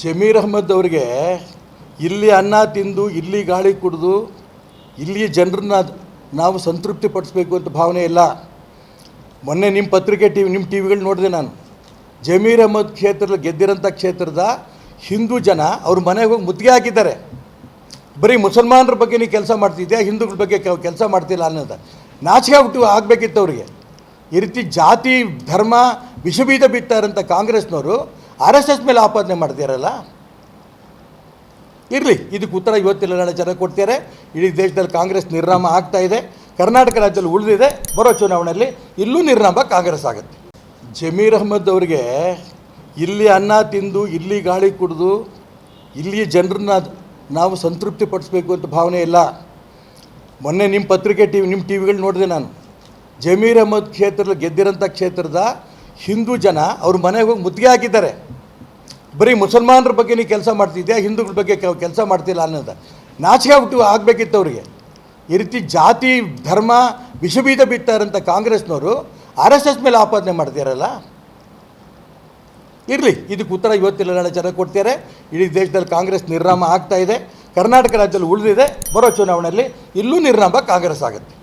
ಜಮೀರ್ ಅಹ್ಮದ್ ಅವರಿಗೆ ಇಲ್ಲಿ ಅನ್ನ ತಿಂದು, ಇಲ್ಲಿ ಗಾಳಿ ಕುಡಿದು, ಇಲ್ಲಿ ಜನರನ್ನ ನಾವು ಸಂತೃಪ್ತಿ ಪಡಿಸ್ಬೇಕು ಅಂತ ಭಾವನೆ ಇಲ್ಲ. ಮೊನ್ನೆ ನಿಮ್ಮ ಪತ್ರಿಕೆ ಟಿ ನಿಮ್ಮ ಟಿ ವಿಗಳು ನೋಡಿದೆ ನಾನು. ಜಮೀರ್ ಅಹ್ಮದ್ ಕ್ಷೇತ್ರದಲ್ಲಿ ಗೆದ್ದಿರೋಂಥ ಕ್ಷೇತ್ರದ ಹಿಂದೂ ಜನ ಅವ್ರ ಮನೆಗೆ ಹೋಗಿ ಮುತ್ತಿಗೆ ಹಾಕಿದ್ದಾರೆ. ಬರೀ ಮುಸಲ್ಮಾನರ ಬಗ್ಗೆ ನೀವು ಕೆಲಸ ಮಾಡ್ತಿದ್ಯಾ ಹಿಂದೂಗಳ ಬಗ್ಗೆ ಕೆಲಸ ಮಾಡ್ತಿಲ್ಲ ಅನ್ನೋದು. ನಾಚಿಕೆ ಬಿಟ್ಟು ಆಗಬೇಕಿತ್ತು ಅವರಿಗೆ ಈ ರೀತಿ ಜಾತಿ, ಧರ್ಮ ವಿಷಬೀಜ ಬಿತ್ತಾರಂಥ ಕಾಂಗ್ರೆಸ್ನವರು ಆರ್ ಎಸ್ ಎಸ್ ಮೇಲೆ ಆಪಾದನೆ ಮಾಡ್ತೀರಲ್ಲ ಇರಲಿ, ಇದಕ್ಕೆ ಉತ್ತರ ಇವತ್ತಿಲ್ಲ, ನಾಳೆ ಜನ ಕೊಡ್ತಾರೆ ಇಡೀ ದೇಶದಲ್ಲಿ ಕಾಂಗ್ರೆಸ್ ನಿರ್ನಾಮ ಆಗ್ತಾ ಇದೆ. ಕರ್ನಾಟಕ ರಾಜ್ಯದಲ್ಲಿ ಉಳಿದಿದೆ. ಬರೋ ಚುನಾವಣೆಯಲ್ಲಿ ಇಲ್ಲೂ ನಿರ್ನಾಮ ಕಾಂಗ್ರೆಸ್ ಆಗುತ್ತೆ. ಜಮೀರ್ ಅಹ್ಮದ್ ಅವರಿಗೆ ಇಲ್ಲಿ ಅನ್ನ ತಿಂದು, ಇಲ್ಲಿ ಗಾಳಿ ಕುಡಿದು, ಇಲ್ಲಿ ಜನರನ್ನ ನಾವು ಸಂತೃಪ್ತಿ ಪಡಿಸ್ಬೇಕು ಅಂತ ಭಾವನೆ ಇಲ್ಲ. ಮೊನ್ನೆ ನಿಮ್ಮ ಪತ್ರಿಕೆ ಟಿ ನಿಮ್ಮ ಟಿ ವಿಗಳು ನೋಡಿದೆ ನಾನು. ಜಮೀರ್ ಅಹ್ಮದ್ ಕ್ಷೇತ್ರದಲ್ಲಿ ಗೆದ್ದಿರೋಂಥ ಕ್ಷೇತ್ರದ ಹಿಂದೂ ಜನ ಅವ್ರ ಮನೆಗೆ ಹೋಗಿ ಮುತ್ತಿಗೆ ಹಾಕಿದ್ದಾರೆ. ಬರೀ ಮುಸಲ್ಮಾನರ ಬಗ್ಗೆ ನೀವು ಕೆಲಸ ಮಾಡ್ತಿದ್ಯಾ? ಹಿಂದೂಗಳ ಬಗ್ಗೆ ಕೆಲಸ ಮಾಡ್ತಿಲ್ಲ ಅನ್ನೋದು. ನಾಚಿಕೆ ಬಿಟ್ಟು ಆಗಬೇಕಿತ್ತು ಅವರಿಗೆ ಈ ರೀತಿ ಜಾತಿ, ಧರ್ಮ ವಿಷಬೀಜ ಬಿತ್ತಾರಂಥ ಕಾಂಗ್ರೆಸ್ನವರು ಆರ್ ಎಸ್ ಎಸ್ ಮೇಲೆ ಆಪಾದನೆ ಮಾಡ್ತಿರಲ್ಲ ಇರಲಿ, ಇದಕ್ಕೆ ಉತ್ತರ ಇವತ್ತಿಲ್ಲ, ನಾಳೆ ಜನ ಕೊಡ್ತಾರೆ ಇಡೀ ದೇಶದಲ್ಲಿ ಕಾಂಗ್ರೆಸ್ ನಿರ್ನಾಮ ಆಗ್ತಾ ಇದೆ. ಕರ್ನಾಟಕ ರಾಜ್ಯದಲ್ಲಿ ಉಳಿದಿದೆ. ಬರೋ ಚುನಾವಣೆಯಲ್ಲಿ ಇಲ್ಲೂ ನಿರ್ನಾಮ ಕಾಂಗ್ರೆಸ್ ಆಗುತ್ತೆ.